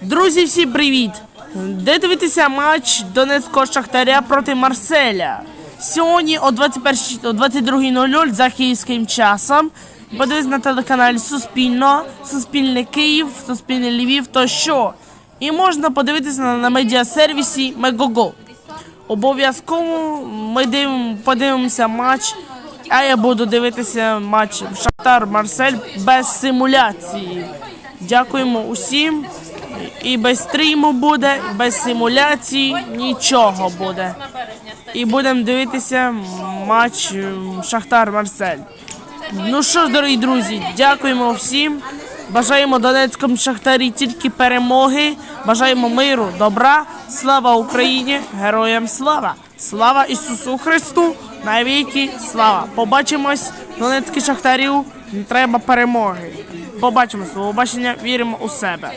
Друзі, всім привіт! Де дивитися матч Донецького Шахтаря проти Марселя? Сьогодні о 21 о 22.00 за київським часом. Подивись на телеканалі Суспільно, Суспільне Київ, Суспільне Львів, то що? І можна подивитися на, на медіасервісі Мегого. Обов'язково ми дивим, подивимося матч. А я буду дивитися матч Шахтар Марсель без симуляції. Дякуємо усім. І без стріму буде, без симуляції нічого буде. І будемо дивитися матч Шахтар Марсель. Ну що ж, дорогі друзі, дякуємо всім. Бажаємо Донецькому Шахтарі тільки перемоги. Бажаємо миру, добра. Слава Україні! Героям слава! Слава Ісусу Христу! Навіки слава! Побачимось, донецьких Шахтарів. Треба перемоги. Побачимось, побачення, віримо у себе.